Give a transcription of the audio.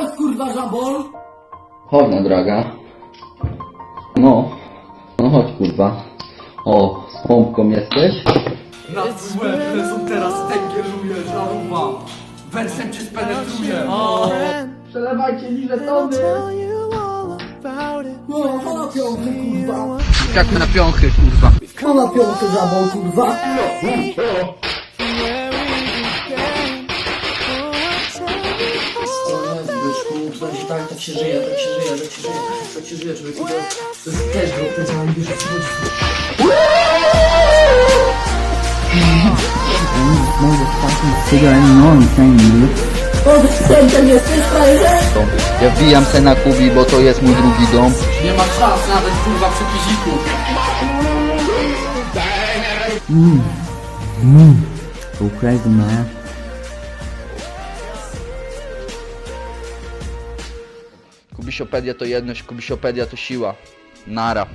Jest kurwa żabol! Chodź na draga. No. No chodź kurwa. O, z pompką jesteś? Na łeb lecą teraz węgieluje żarówa. Wersem cię spenetruje. Przelewajcie mi żetony. No, ma na piąchy, kurwa. Jak na piąchy kurwa. Ma na piąchy żabol, kurwa. Zbyszku, to się tak, tak się żyje, tak się żyje, tak się żyje, tak się żyje, człowieku, to, to jest też go, ten cały bierze? Ja wbijam se na kubi, bo to jest mój drugi dom. Nie ma szans nawet, kurwa, przy piziku. Go crazy, man. Kubisiopedia to jedność, kubisiopedia to siła. Nara.